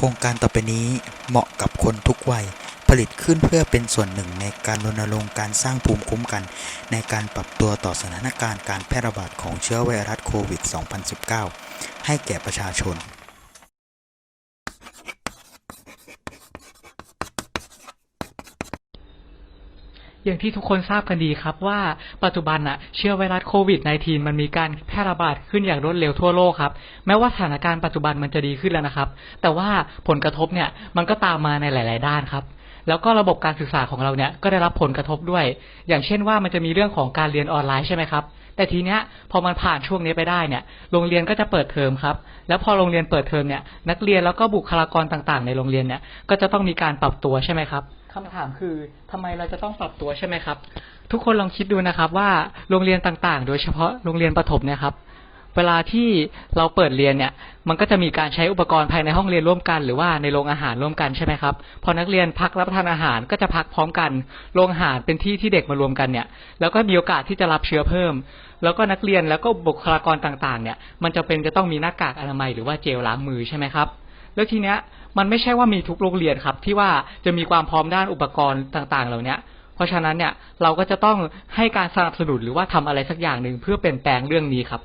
ครงการต่อไปนี้เหมาะกับคนทุกวัย ผลิตขึ้นเพื่อเป็นส่วนหนึ่งในการรณรงค์การสร้างภูมิคุ้มกัน ในการปรับตัวต่อสถานการณ์การแพร่ระบาดของเชื้อไวรัสโควิด 2019 ให้แก่ประชาชน อย่างที่ทุกคนทราบกันดีครับว่าปัจจุบันอะเชื้อไวรัสโควิด -19 มันมีการแพร่ระบาดขึ้นอย่างรวดเร็วทั่วโลกครับ แม้ว่าสถานการณ์ปัจจุบันมันจะดีขึ้นแล้วนะครับ แต่ว่าผลกระทบเนี่ยมันก็ตามมาในหลาย ๆ ด้านครับ แล้วก็ระบบการศึกษาของเราเนี่ยก็ได้รับผลกระทบด้วย อย่างเช่นว่ามันจะมีเรื่องของการเรียนออนไลน์ใช่ไหมครับ แต่ทีเนี้ยพอมันผ่านช่วงนี้ไปได้เนี่ย โรงเรียนก็จะเปิดเทอมครับ แล้วพอโรงเรียนเปิดเทอมเนี่ยนักเรียนแล้วก็บุคลากรต่างๆ ในโรงเรียนเนี่ยก็จะต้องมีการปรับตัวใช่ไหมครับคำถามคือทำไมเราจะต้องปรับตัวใช่ไหมครับ ทุกคนลองคิดดูนะครับว่าโรงเรียนต่างๆ โดยเฉพาะโรงเรียนประถมเนี่ยครับ เวลาที่เราเปิดเรียนเนี่ย มันก็จะมีการใช้อุปกรณ์ภายในห้องเรียนร่วมกันหรือว่าในโรงอาหารร่วมกันใช่ไหมครับ พอนักเรียนพักรับประทานอาหารก็จะพักพร้อมกัน โรงอาหารเป็นที่ที่เด็กมารวมกันเนี่ย แล้วก็มีโอกาสที่จะรับเชื้อเพิ่ม แล้วก็นักเรียนแล้วก็บุคลากรต่างๆ เนี่ย มันจะเป็นจะต้องมีหน้ากากอนามัยหรือว่าเจลล้างมือใช่ไหมครับ แล้วทีเนี้ยมันไม่ใช่ว่ามีทุกโรงเรียนครับ ที่ว่าจะมีความพร้อมด้านอุปกรณ์ต่างๆ เหล่าเนี้ยเพราะฉะนั้นเนี่ยเราก็จะต้องให้การสนับสนุนหรือว่าทำอะไรสักอย่างหนึ่งเพื่อเปลี่ยนแปลงเรื่องนี้ครับ